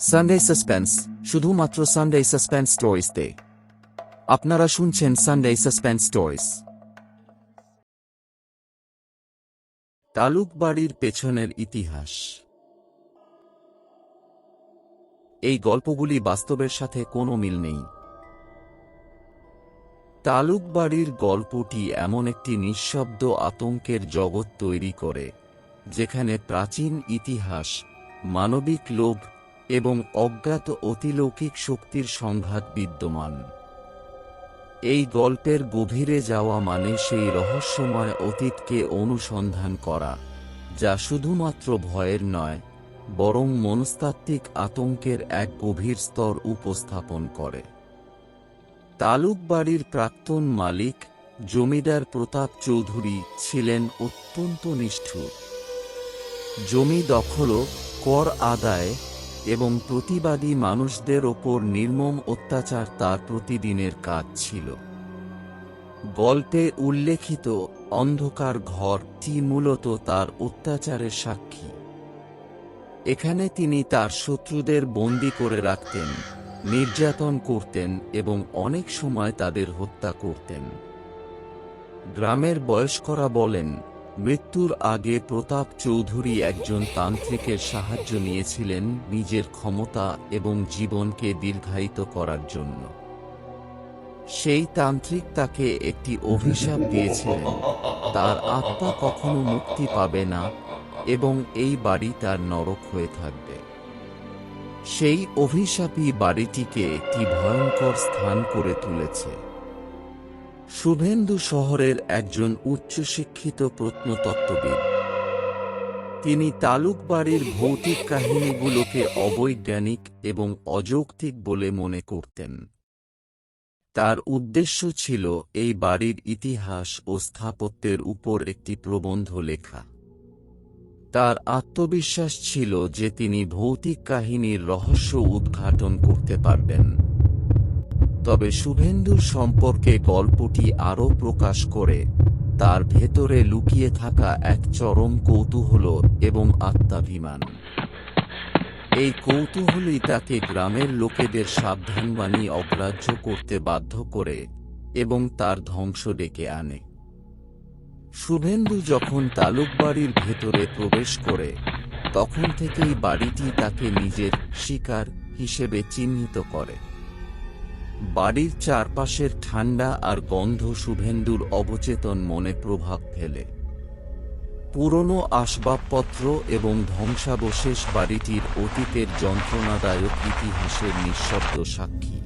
Sunday suspense শুধুমাত্র Sunday suspense স্টোরিজতে আপনারা শুনছেন সানডে সাসপেন্স স্টোরিজ তালুক বাড়ির পেছনের ইতিহাস। এই গল্পগুলি বাস্তবের সাথে কোনো মিল নেই। তালুক বাড়ির গল্পটি এমন একটি নিঃশব্দ আতঙ্কের জগৎ তৈরি করে। যেখানে প্রাচীন ইতিহাস, মানবিক লোভ এবং অজ্ঞাত অতিলৌকিক শক্তির সংঘাত বিদ্যমান। এই গল্পের গভীরে যাওয়া মানে সেই রহস্যময় অতীতকে অনুসন্ধান করা, যা শুধুমাত্র ভয়ের নয়, বরং মনস্তাত্ত্বিক আতঙ্কের এক গভীর স্তর উপস্থাপন করে। তালুক বাড়ির প্রাক্তন মালিক, জমিদার প্রতাপ চৌধুরী ছিলেন অত্যন্ত নিষ্ঠুর। জমি দখল কর আদায় এবং প্রতিবাদী মানুষদের ওপর নির্মম অত্যাচার তার প্রতিদিনের কাজ ছিল। গল্পে উল্লেখিত অন্ধকার ঘরটি মূলত তার অত্যাচারের সাক্ষী। এখানে তিনি তার শত্রুদের বন্দি করে রাখতেন, নির্যাতন করতেন এবং অনেক সময় তাদের হত্যা করতেন। গ্রামের বয়স্করা বলেন মৃত্যুর আগে প্রতাপ চৌধুরী একজন তান্ত্রিকের সাহায্য নিয়েছিলেন নিজের ক্ষমতা এবং জীবনকে দীর্ঘায়িত করার জন্য। সেই তান্ত্রিক তাকে একটি অভিশাপ দিয়েছিলেন। তার আত্মা কখনো মুক্তি পাবে না এবং এই বাড়ি তার নরক হয়ে থাকবে। সেই অভিশাপী বাড়িটিকে একটি ভয়ঙ্কর স্থান করে তুলেছে। শুভেন্দু শহরের একজন উচ্চশিক্ষিত প্রত্নতত্ত্ববিদ। তিনি তালুক বাড়ির ভৌতিক কাহিনীগুলোকে অবৈজ্ঞানিক এবং অযৌক্তিক বলে মনে করতেন। তার উদ্দেশ্য ছিল এই বাড়ির ইতিহাস ও স্থাপত্যের উপর একটি প্রবন্ধ লেখা। তার আত্মবিশ্বাস ছিল যে তিনি ভৌতিক কাহিনীর রহস্য উদ্ঘাটন করতে পারবেন। তবে শুভেন্দুর সম্পর্কে গল্পটি আরও প্রকাশ করে। তার ভেতরে লুকিয়ে থাকা এক চরম কৌতূহল এবং আত্মাভিমান। এই কৌতূহলই তাকে গ্রামের লোকেদের সাবধানবাণী অগ্রাহ্য করতে বাধ্য করে এবং তার ধ্বংস ডেকে আনে। শুভেন্দু যখন তালুক বাড়ির ভেতরে প্রবেশ করে, তখন থেকেই বাড়িটি তাকে নিজের শিকার হিসেবে চিহ্নিত করে। বাড়ির চারপাশের ঠান্ডা আর গন্ধ শুভেন্দুর অবচেতন মনে প্রভাব ফেলে। পুরনো আসবাবপত্র এবং ধ্বংসাবশেষ বাড়িটির অতীতের যন্ত্রণাদায়ক ইতিহাসের নিঃশব্দ সাক্ষী।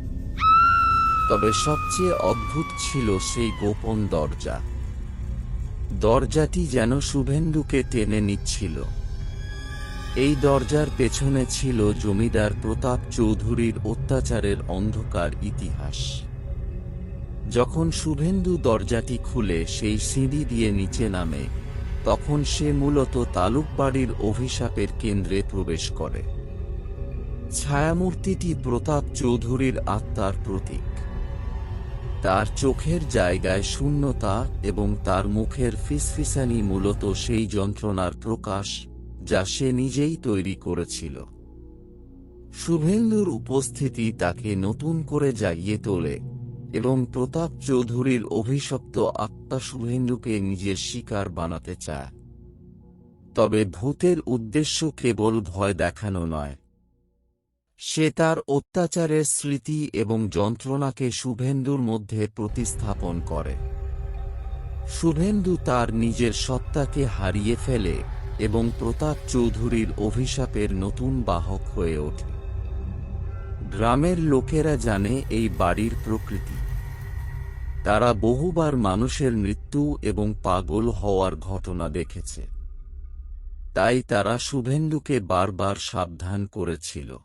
তবে সবচেয়ে অদ্ভুত ছিল সেই গোপন দরজা। দরজাটি যেন শুভেন্দুকে টেনে নিচ্ছিল। এই দরজার পেছনে ছিল জমিদার প্রতাপ চৌধুরীর অত্যাচারের অন্ধকার ইতিহাস। যখন শুভেন্দু দরজাটি খুলে সেই সিঁড়ি দিয়ে নিচে নামে, তখন সে মূলত তালুক বাড়ির অভিশাপের কেন্দ্রে প্রবেশ করে। ছায়ামূর্তিটি প্রতাপ চৌধুরীর আত্মার প্রতীক। তার চোখের জায়গায় শূন্যতা এবং তার মুখের ফিসফিসানি মূলত সেই যন্ত্রণার প্রকাশ যা সে নিজেই তৈরি করেছিল। শুভেন্দুর উপস্থিতি তাকে নতুন করে জাগিয়ে তোলে এবং প্রতাপ চৌধুরীর অভিশপ্ত আত্মা শুভেন্দুকে নিজের শিকার বানাতে চায়। তবে ভূতের উদ্দেশ্য কেবল ভয় দেখানো নয়। সে তার অত্যাচারের স্মৃতি এবং যন্ত্রণাকে শুভেন্দুর মধ্যে প্রতিস্থাপন করে। শুভেন্দু তার নিজের সত্তাকে হারিয়ে ফেলে এবং প্রতাপ চৌধুরীর অভিশাপের নতুন বাহক হয়ে ওঠে। গ্রামের লোকেরা জানে এই বাড়ির প্রকৃতি। তারা বহুবার মানুষের মৃত্যু এবং পাগল হওয়ার ঘটনা দেখেছে। তাই তারা শুভেন্দুকে বারবার সাবধান করেছিল।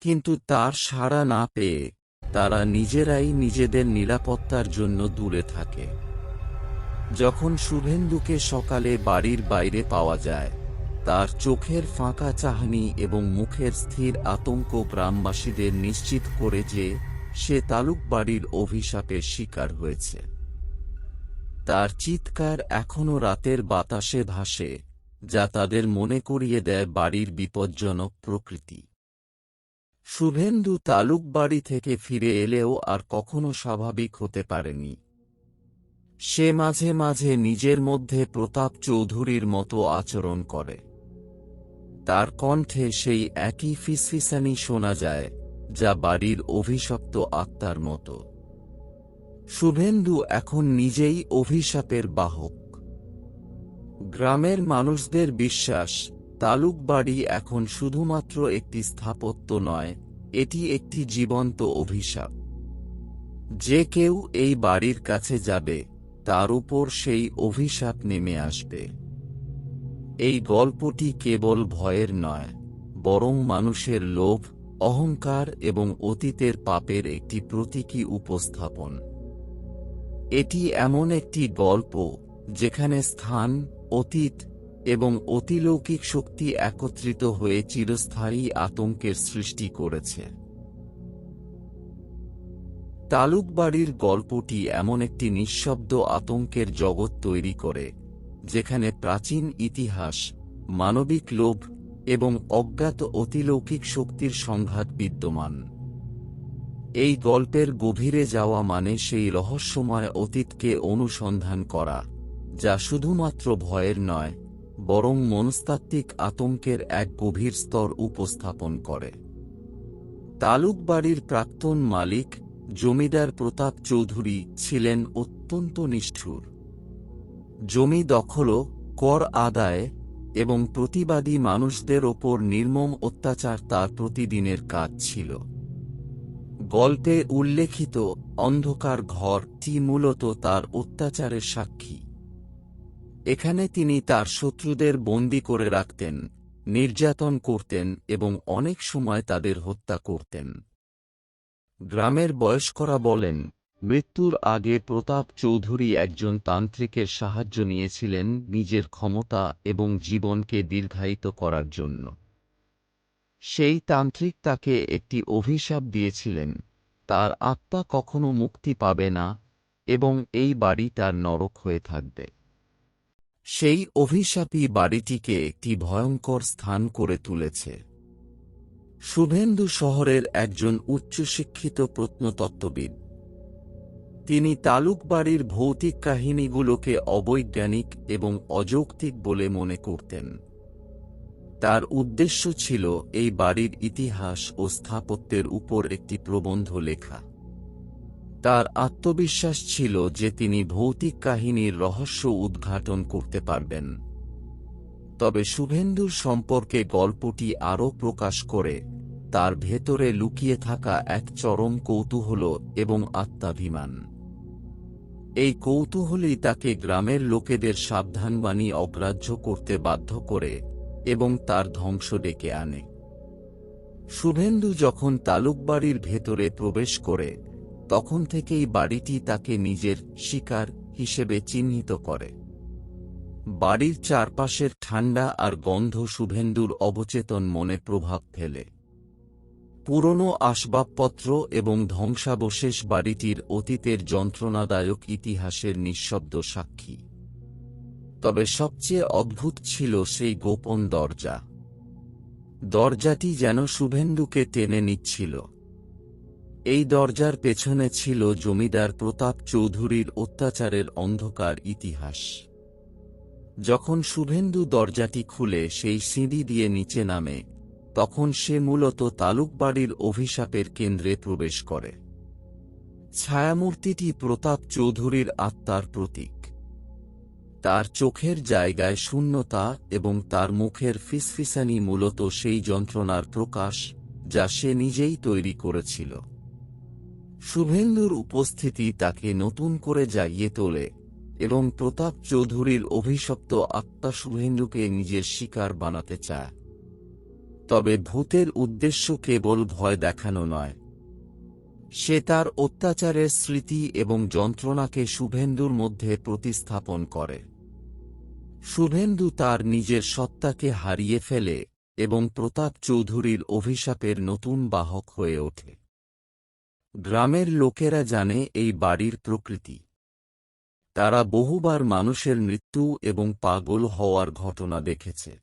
কিন্তু তার সাড়া না পেয়ে তারা নিজেরাই নিজেদের নিরাপত্তার জন্য দূরে থাকে। যখন শুভেন্দুকে সকালে বাড়ির বাইরে পাওয়া যায়, তার চোখের ফাঁকা চাহনি এবং মুখের স্থির আতঙ্ক গ্রামবাসীদের নিশ্চিত করে যে সে তালুক বাড়ির অভিশাপের শিকার হয়েছে। তার চিৎকার এখনও রাতের বাতাসে ভাসে, যা তাদের মনে করিয়ে দেয় বাড়ির বিপজ্জনক প্রকৃতি। শুভেন্দু তালুক বাড়ি থেকে ফিরে এলেও আর কখনো স্বাভাবিক হতে পারেনি। সে মাঝে মাঝে নিজের মধ্যে প্রতাপ চৌধুরীর মতো আচরণ করে। তার কণ্ঠে সেই একই ফিসফিসানি শোনা যায়, যা বাড়ির অভিশপ্ত আত্মার মতো। শুভেন্দু এখন নিজেই অভিশাপের বাহক। গ্রামের মানুষদের বিশ্বাস তালুক বাড়ি এখন শুধুমাত্র একটি স্থাপত্য নয়, এটি একটি জীবন্ত অভিশাপ। যে কেউ এই বাড়ির কাছে যাবে তার উপর সেই অভিশাপ নেমে আসবে। এই গল্পটি কেবল ভয়ের নয়, বরং মানুষের লোভ, অহংকার এবং অতীতের পাপের একটি প্রতীকী উপস্থাপন। এটি এমন একটি গল্প যেখানে স্থান, অতীত এবং অতিলৌকিক শক্তি একত্রিত হয়ে চিরস্থায়ী আতঙ্কের সৃষ্টি করেছে। তালুকবাড়ির গল্পটি এমন একটি নিঃশব্দ আতঙ্কের জগৎ তৈরি করে, যেখানে প্রাচীন ইতিহাস, মানবিক লোভ এবং অজ্ঞাত অতিলৌকিক শক্তির সংঘাত বিদ্যমান। এই গল্পের গভীরে যাওয়া মানে সেই রহস্যময় অতীতকে অনুসন্ধান করা, যা শুধুমাত্র ভয়ের নয়, বরং মনস্তাত্ত্বিক আতঙ্কের এক গভীর স্তর উপস্থাপন করে। তালুকবাড়ির প্রাক্তন মালিক জমিদার প্রতাপ চৌধুরী ছিলেন অত্যন্ত নিষ্ঠুর। জমি দখল কর আদায় এবং প্রতিবাদী মানুষদের ওপর নির্মম অত্যাচার তার প্রতিদিনের কাজ ছিল। গল্পে উল্লেখিত অন্ধকার ঘরটি মূলত তার অত্যাচারের সাক্ষী। এখানে তিনি তার শত্রুদের বন্দি করে রাখতেন, নির্যাতন করতেন এবং অনেক সময় তাদের হত্যা করতেন। গ্রামের বয়স্করা বলেন, মৃত্যুর আগে প্রতাপ চৌধুরী একজন তান্ত্রিকের সাহায্য নিয়েছিলেন নিজের ক্ষমতা এবং জীবনকে দীর্ঘায়িত করার জন্য। সেই তান্ত্রিক তাকে একটি অভিশাপ দিয়েছিলেন। তার আত্মা কখনো মুক্তি পাবে না এবং এই বাড়ি তার নরক হয়ে থাকবে। সেই অভিশাপী বাড়িটিকে একটি ভয়ঙ্কর স্থান করে তুলেছে। শুভেন্দু শহরের একজন উচ্চশিক্ষিত প্রত্নতত্ত্ববিদ। তিনি তালুক বাড়ির ভৌতিক কাহিনীগুলোকে অবৈজ্ঞানিক এবং অযৌক্তিক বলে মনে করতেন। তার উদ্দেশ্য ছিল এই বাড়ির ইতিহাস ও স্থাপত্যের উপর একটি প্রবন্ধ লেখা। তার আত্মবিশ্বাস ছিল যে তিনি ভৌতিক কাহিনীর রহস্য উদ্ঘাটন করতে পারবেন। তবে শুভেন্দুর সম্পর্কে গল্পটি আরও প্রকাশ করে, তার ভেতরে লুকিয়ে থাকা এক চরম কৌতূহল এবং আত্মাভিমান। এই কৌতূহলই তাকে গ্রামের লোকেদের সাবধানবাণী অগ্রাহ্য করতে বাধ্য করে এবং তার ধ্বংস ডেকে আনে। শুভেন্দু যখন তালুকবাড়ির ভেতরে প্রবেশ করে, তখন থেকেই বাড়িটি তাকে নিজের শিকার হিসেবে চিহ্নিত করে। বাড়ির চারপাশের ঠান্ডা আর গন্ধ শুভেন্দুর অবচেতন মনে প্রভাব ফেলে। পুরনো আসবাবপত্র এবং ধ্বংসাবশেষ বাড়িটির অতীতের যন্ত্রণাদায়ক ইতিহাসের নিঃশব্দ সাক্ষী। তবে সবচেয়ে অদ্ভুত ছিল সেই গোপন দরজা। দরজাটি যেন শুভেন্দুকে টেনে নিচ্ছিল। এই দরজার পেছনে ছিল জমিদার প্রতাপ চৌধুরীর অত্যাচারের অন্ধকার ইতিহাস। যখন শুভেন্দু দরজাটি খুলে সেই সিঁড়ি দিয়ে নিচে নামে, তখন সে মূলত তালুকবাড়ির অভিশাপের কেন্দ্রে প্রবেশ করে। ছায়ামূর্তিটি প্রতাপ চৌধুরীর আত্মার প্রতীক। তার চোখের জায়গায় শূন্যতা এবং তার মুখের ফিসফিসানি মূলত সেই যন্ত্রণার প্রকাশ যা সে নিজেই তৈরি করেছিল। শুভেন্দুর উপস্থিতি তাকে নতুন করে জাগিয়ে তোলে এবং প্রতাপ চৌধুরীর অভিশপ্ত আত্মা শুভেন্দুকে নিজের শিকার বানাতে চায়। তবে ভূতের উদ্দেশ্য কেবল ভয় দেখানো নয়। সে তার অত্যাচারের স্মৃতি এবং যন্ত্রণাকে শুভেন্দুর মধ্যে প্রতিস্থাপন করে। শুভেন্দু তার নিজের সত্তাকে হারিয়ে ফেলে এবং প্রতাপ চৌধুরীর অভিশাপের নতুন বাহক হয়ে ওঠে। গ্রামের লোকেরা জানে এই বাড়ির প্রকৃতি। তারা বহুবার মানুষের মৃত্যু এবং পাগল হওয়ার ঘটনা দেখেছে।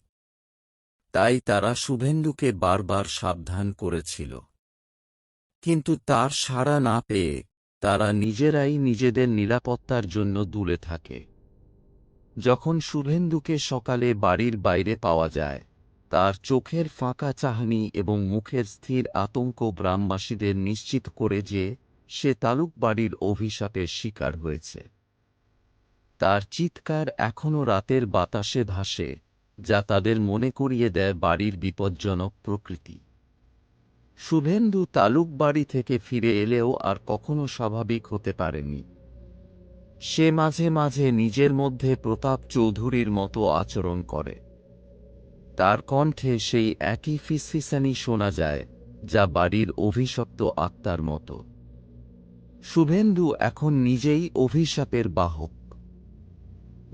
তাই তারা শুভেন্দুকে বারবার সাবধান করেছিল। কিন্তু তার সাড়া না পেয়ে তারা নিজেরাই নিজেদের নিরাপত্তার জন্য দূরে থাকে। যখন শুভেন্দুকে সকালে বাড়ির বাইরে পাওয়া যায়, তার চোখের ফাঁকা চাহনি এবং মুখের স্থির আতঙ্ক গ্রামবাসীদের নিশ্চিত করে যে সে তালুক বাড়ির অভিশাপের শিকার হয়েছে। তার চিৎকার এখনও রাতের বাতাসে ভাসে যা তাদের মনে করিয়ে দেয় বাড়ির বিপজ্জনক প্রকৃতি। শুভেন্দু তালুক বাড়ি থেকে ফিরে এলেও আর কখনো স্বাভাবিক হতে পারেনি। সে মাঝে মাঝে নিজের মধ্যে প্রতাপ চৌধুরীর মতো আচরণ করে। তার কণ্ঠে সেই একই ফিসফিসানি শোনা যায়, যা বাড়ির অভিশপ্ত আত্মার মতো। শুভেন্দু এখন নিজেই অভিশাপের বাহক।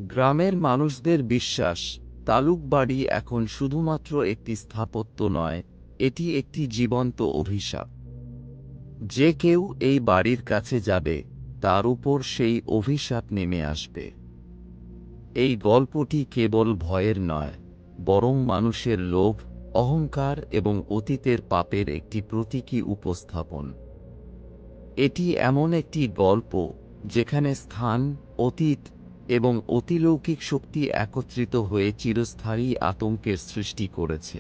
গ্রামের মানুষদের বিশ্বাস তালুক বাড়ি এখন শুধুমাত্র একটি স্থাপত্য নয়, এটি একটি জীবন্ত অভিশাপ। যে কেউ এই বাড়ির কাছে যাবে, তার উপর সেই অভিশাপ নেমে আসবে। এই গল্পটি কেবল ভয়ের নয়, বরং মানুষের লোভ, অহংকার এবং অতীতের পাপের একটি প্রতীকী উপস্থাপন। এটি এমন একটি গল্প, যেখানে স্থান, অতীত এবং অতিলৌকিক শক্তি একত্রিত হয়ে চিরস্থায়ী আতঙ্কের সৃষ্টি করেছে।